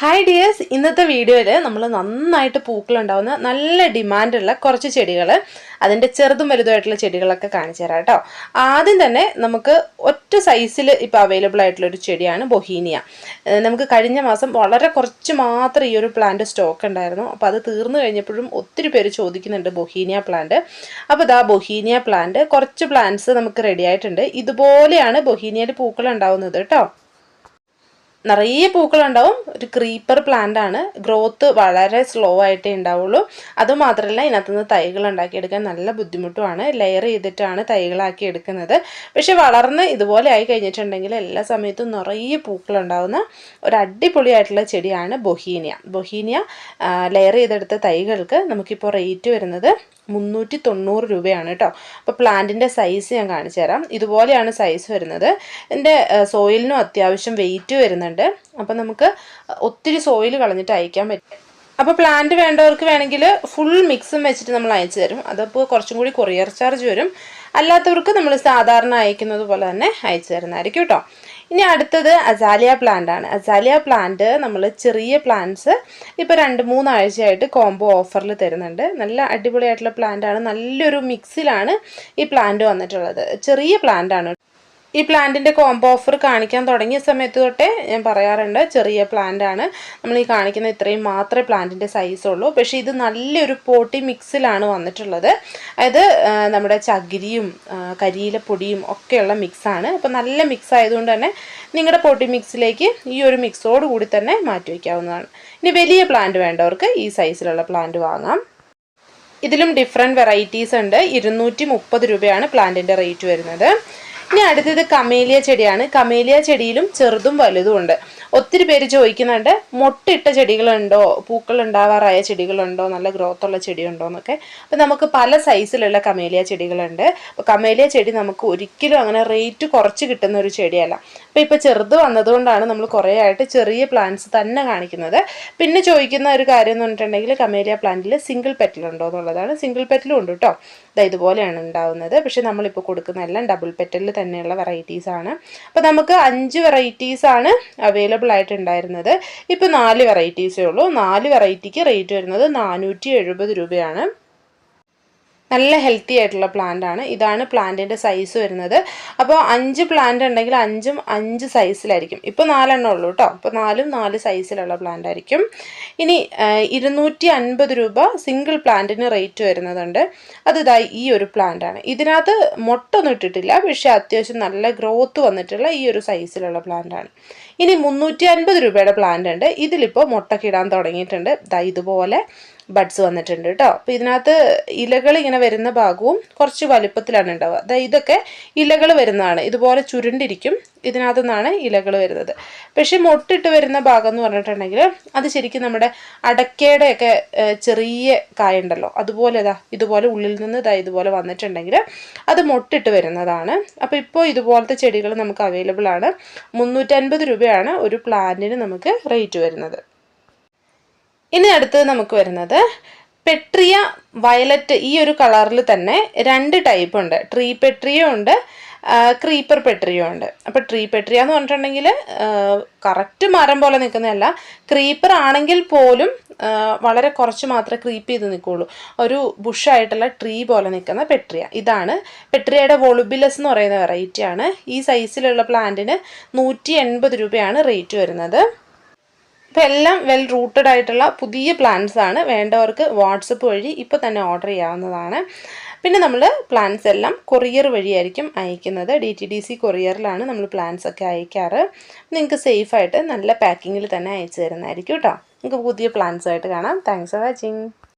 Hi dears ഇന്നത്തെ വീഡിയോയിൽ നമ്മൾ നന്നായിട്ട് പൂക്കളുണ്ടാവുന്ന നല്ല ഡിമാൻഡുള്ള കുറച്ച് ചെടികൾ അതിന്റെ ചെറുതും വലുതുമായിട്ടുള്ള ചെടികളൊക്കെ കാണിച്ചു തരാം കേട്ടോ. ആദ്യം തന്നെ നമുക്ക് ഒറ്റ സൈസിൽ ഇപ്പോൾ അവൈലബിൾ ആയിട്ടുള്ള ഒരു ചെടിയാണ് ബൊഹീനിയ. നമുക്ക് കഴിഞ്ഞ മാസം വളരെ കുറച്ച് മാത്രം ഈ ഒരു പ്ലാന്റ് സ്റ്റോക്ക് ഉണ്ടായിരുന്നു. അപ്പോൾ അത് തീർന്നു കഴിഞ്ഞപ്പോഴും ഒത്തിരി പേര് ചോദിക്കുന്നുണ്ട് ബൊഹീനിയ പ്ലാന്റ് അപ്പോൾ ഇതാ ബൊഹീനിയ പ്ലാന്റ് കുറച്ച് പ്ലാന്റ്സ് നമുക്ക് റെഡി ആയിട്ടുണ്ട്. ഇതുപോലെയാണ് ബൊഹീനിയയിൽ പൂക്കൾ ഉണ്ടാവുന്നത് കേട്ടോ. നിറയെ പൂക്കളുണ്ടാവും. ഒരു ക്രീപ്പർ പ്ലാന്റ് ആണ്. ഗ്രോത്ത് വളരെ സ്ലോ ആയിട്ടേ ഉണ്ടാവുള്ളൂ. അതുമാത്രമല്ല ഇതിനകത്തുനിന്ന് തൈകൾ ഉണ്ടാക്കിയെടുക്കാൻ നല്ല ബുദ്ധിമുട്ടുമാണ്. ലെയർ ചെയ്തിട്ടാണ് തൈകളാക്കി എടുക്കുന്നത്. പക്ഷെ വളർന്ന് ഇതുപോലെ ആയി കഴിഞ്ഞിട്ടുണ്ടെങ്കിൽ എല്ലാ സമയത്തും നിറയെ പൂക്കളുണ്ടാവുന്ന ഒരു അടിപൊളിയായിട്ടുള്ള ചെടിയാണ് ബൊഹീനിയ. ബൊഹീനിയ ലെയർ ചെയ്തെടുത്ത തൈകൾക്ക് നമുക്കിപ്പോൾ റേറ്റ് വരുന്നത് മുന്നൂറ്റി തൊണ്ണൂറ് രൂപയാണ് കേട്ടോ അപ്പോൾ പ്ലാന്റിന്റെ സൈസ് ഞാൻ കാണിച്ചു തരാം ഇതുപോലെയാണ് സൈസ് വരുന്നത്. എന്റെ സോയിലിനും അത്യാവശ്യം വെയിറ്റ് വരുന്നുണ്ട്. അപ്പോൾ നമുക്ക് ഒത്തിരി സോയിൽ കളഞ്ഞിട്ട് അയക്കാൻ പറ്റും. അപ്പോൾ പ്ലാന്റ് വേണ്ടവർക്ക് വേണമെങ്കിൽ ഫുൾ മിക്സും വെച്ചിട്ട് നമ്മൾ അയച്ചു തരും. അതപ്പോൾ കുറച്ചും കൂടി കൊറിയർ ചാർജ് വരും. അല്ലാത്തവർക്ക് നമ്മൾ സാധാരണ അയക്കുന്നത് പോലെ തന്നെ അയച്ചു തരുന്നതായിരിക്കും കേട്ടോ ഇനി അടുത്തത് അസാലിയ പ്ലാന്റ് ആണ്. അസാലിയ പ്ലാന്റ് നമ്മൾ ചെറിയ പ്ലാന്റ്സ് ഇപ്പോൾ രണ്ട് മൂന്നാഴ്ചയായിട്ട് കോംബോ ഓഫറിൽ തരുന്നുണ്ട്. നല്ല അടിപൊളിയായിട്ടുള്ള പ്ലാന്റ് ആണ്. നല്ലൊരു മിക്സിലാണ് ഈ പ്ലാന്റ് വന്നിട്ടുള്ളത്. ചെറിയ പ്ലാന്റ് ആണ് ഈ പ്ലാന്റിന്റെ കോംബോ ഓഫർ കാണിക്കാൻ തുടങ്ങിയ സമയത്ത് തൊട്ടേ ഞാൻ പറയാറുണ്ട് ചെറിയ പ്ലാന്റ് ആണ്. നമ്മൾ ഈ കാണിക്കുന്ന ഇത്രയും മാത്രമേ പ്ലാന്റിന്റെ ഉള്ളൂ. പക്ഷേ ഇത് നല്ലൊരു പോട്ടി മിക്സിലാണ് വന്നിട്ടുള്ളത്. അതായത് നമ്മുടെ ചകിരിയും കരിയിലപ്പൊടിയും ഒക്കെയുള്ള മിക്സാണ് അപ്പോൾ നല്ല മിക്സ് ആയതുകൊണ്ട് തന്നെ നിങ്ങളുടെ പോട്ടി മിക്സിലേക്ക് ഈ ഒരു മിക്സോട് കൂടി തന്നെ മാറ്റി വയ്ക്കാവുന്നതാണ്. ഇനി വലിയ പ്ലാന്റ് വേണ്ടവർക്ക് ഈ സൈസിലുള്ള പ്ലാന്റ് വാങ്ങാം. ഇതിലും ഡിഫറെന്റ് വെറൈറ്റീസ് ഉണ്ട്. ഇരുന്നൂറ്റി മുപ്പത് രൂപയാണ് പ്ലാന്റിന്റെ റേറ്റ് വരുന്നത്. ഇനി അടുത്തത് കമേലിയ ചെടിയാണ്. കമേലിയ ചെടിയിലും ചെറുതും വലുതും ഉണ്ട്. ഒത്തിരി പേര് ചോദിക്കുന്നുണ്ട് മൊട്ടിട്ട ചെടികളുണ്ടോ? പൂക്കൾ ഉണ്ടാവാറായ ചെടികളുണ്ടോ? നല്ല ഗ്രോത്ത് ഉള്ള ചെടിയുണ്ടോ? എന്നൊക്കെ. അപ്പോൾ നമുക്ക് പല സൈസിലുള്ള കമേലിയ ചെടികളുണ്ട്. അപ്പോൾ കമേലിയ ചെടി നമുക്ക് ഒരിക്കലും അങ്ങനെ റേറ്റ് കുറച്ച് കിട്ടുന്ന ഒരു ചെടിയല്ല. അപ്പോൾ ഇപ്പോൾ ചെറുത് വന്നതുകൊണ്ടാണ് നമ്മൾ കുറേ ആയിട്ട് ചെറിയ പ്ലാന്റ്സ് തന്നെ കാണിക്കുന്നത്. പിന്നെ ചോദിക്കുന്ന ഒരു കാര്യം എന്ന് പറഞ്ഞിട്ടുണ്ടെങ്കിൽ കമേലിയ പ്ലാന്റിൽ സിംഗിൾ പെറ്റലുണ്ടോ എന്നുള്ളതാണ്. സിംഗിൾ പെറ്റലും ഉണ്ട് കേട്ടോ ഇതാ ഇതുപോലെയാണ് ഉണ്ടാവുന്നത്. പക്ഷെ നമ്മളിപ്പോൾ കൊടുക്കുന്ന എല്ലാം ഡബിൾ പെറ്റലിൽ തന്നെയുള്ള വെറൈറ്റീസ് ആണ്. അപ്പോൾ നമുക്ക് അഞ്ച് വെറൈറ്റീസ് ആണ് അവൈലബിൾ ആയിട്ടുണ്ടായിരുന്നത്. ഇപ്പോൾ നാല് വെറൈറ്റീസേ ഉള്ളൂ. നാല് വെറൈറ്റിക്ക് റേറ്റ് വരുന്നത് നാനൂറ്റി എഴുപത് രൂപയാണ്. നല്ല ഹെൽത്തി ആയിട്ടുള്ള പ്ലാന്റ് ആണ്. ഇതാണ് പ്ലാന്റിന്റെ സൈസ് വരുന്നത്. അപ്പോൾ അഞ്ച് പ്ലാന്റ് ഉണ്ടെങ്കിൽ അഞ്ചും അഞ്ച് സൈസിലായിരിക്കും ഇപ്പോൾ നാലെണ്ണം ഉള്ളൂ കേട്ടോ അപ്പോൾ നാലും നാല് സൈസിലുള്ള പ്ലാന്റ് ആയിരിക്കും. ഇനി ഇരുന്നൂറ്റി അൻപത് രൂപ സിംഗിൾ പ്ലാന്റിന് റേറ്റ് വരുന്നതുണ്ട്. അത് ഇതായി ഈ ഒരു പ്ലാന്റ് ആണ്. ഇതിനകത്ത് മുട്ടൊന്നും ഇട്ടിട്ടില്ല. പക്ഷേ അത്യാവശ്യം നല്ല ഗ്രോത്ത് വന്നിട്ടുള്ള ഈ ഒരു സൈസിലുള്ള പ്ലാന്റ് ആണ്. ഇനി മുന്നൂറ്റി അൻപത് രൂപയുടെ പ്ലാന്റ് ഉണ്ട്. ഇതിലിപ്പോൾ മുട്ടക്കിടാൻ തുടങ്ങിയിട്ടുണ്ട്. ദാ ഇതുപോലെ. ബഡ്സ് വന്നിട്ടുണ്ട് കേട്ടോ അപ്പോൾ ഇതിനകത്ത് ഇലകൾ ഇങ്ങനെ വരുന്ന ഭാഗവും കുറച്ച് വലുപ്പത്തിലാണ് ഉണ്ടാവുക. അതായത് ഇതൊക്കെ ഇലകൾ വരുന്നതാണ്. ഇതുപോലെ ചുരുണ്ടിരിക്കും. ഇതിനകത്തു നിന്നാണ് ഇലകൾ വരുന്നത്. പക്ഷേ മൊട്ടിട്ട് വരുന്ന ഭാഗം എന്ന് പറഞ്ഞിട്ടുണ്ടെങ്കിൽ അത് ശരിക്കും നമ്മുടെ അടക്കയുടെ ഒക്കെ ചെറിയ കായ ഉണ്ടല്ലോ അതുപോലെ ഇതാ ഇതുപോലെ ഉള്ളിൽ നിന്ന് ഇതാ ഇതുപോലെ വന്നിട്ടുണ്ടെങ്കിൽ അത് മൊട്ടിട്ട് വരുന്നതാണ്. അപ്പോൾ ഇപ്പോൾ ഇതുപോലത്തെ ചെടികൾ നമുക്ക് അവൈലബിൾ ആണ്. മുന്നൂറ്റൻപത് രൂപയാണ് ഒരു പ്ലാന്റിന് നമുക്ക് റേറ്റ് വരുന്നത്. ഇനി അടുത്തത് നമുക്ക് വരുന്നത് പെട്രിയ വയലറ്റ് ഈ ഒരു കളറിൽ തന്നെ രണ്ട് ടൈപ്പ് ഉണ്ട്. ട്രീ പെട്രിയും ഉണ്ട് ക്രീപ്പർ പെട്രിയും ഉണ്ട്. അപ്പോൾ ട്രീ പെട്രിയ എന്ന് പറഞ്ഞിട്ടുണ്ടെങ്കിൽ കറക്റ്റ് മരം പോലെ നിൽക്കുന്നതല്ല. ക്രീപ്പർ ആണെങ്കിൽ പോലും വളരെ കുറച്ച് മാത്രമേ ക്രീപ്പ് ചെയ്ത് നിൽക്കുകയുള്ളൂ ഒരു ബുഷായിട്ടുള്ള ട്രീ പോലെ നിൽക്കുന്ന പെട്രിയ ഇതാണ് പെട്രിയയുടെ വോളുബിലസ് എന്ന് പറയുന്ന വെറൈറ്റിയാണ് ഈ സൈസിലുള്ള പ്ലാന്റിന് നൂറ്റി എൺപത് രൂപയാണ് റേറ്റ് വരുന്നത്. ഇപ്പം എല്ലാം വെൽ റൂട്ടഡ് ആയിട്ടുള്ള പുതിയ പ്ലാന്റ്സ് ആണ്. വേണ്ടവർക്ക് വാട്സപ്പ് വഴി ഇപ്പോൾ തന്നെ ഓർഡർ ചെയ്യാവുന്നതാണ്. പിന്നെ നമ്മൾ പ്ലാന്റ്സ് എല്ലാം കൊറിയർ വഴിയായിരിക്കും അയക്കുന്നത്. ഡി ടി ഡി സി കൊറിയറിലാണ് നമ്മൾ പ്ലാന്റ്സ് ഒക്കെ അയക്കാറ്. നിങ്ങൾക്ക് സേഫായിട്ട് നല്ല പാക്കിങ്ങിൽ തന്നെ അയച്ചു തരുന്നതായിരിക്കും കേട്ടോ നിങ്ങൾക്ക് പുതിയ പ്ലാന്റ്സ് ആയിട്ട് കാണാം. Thanks for watching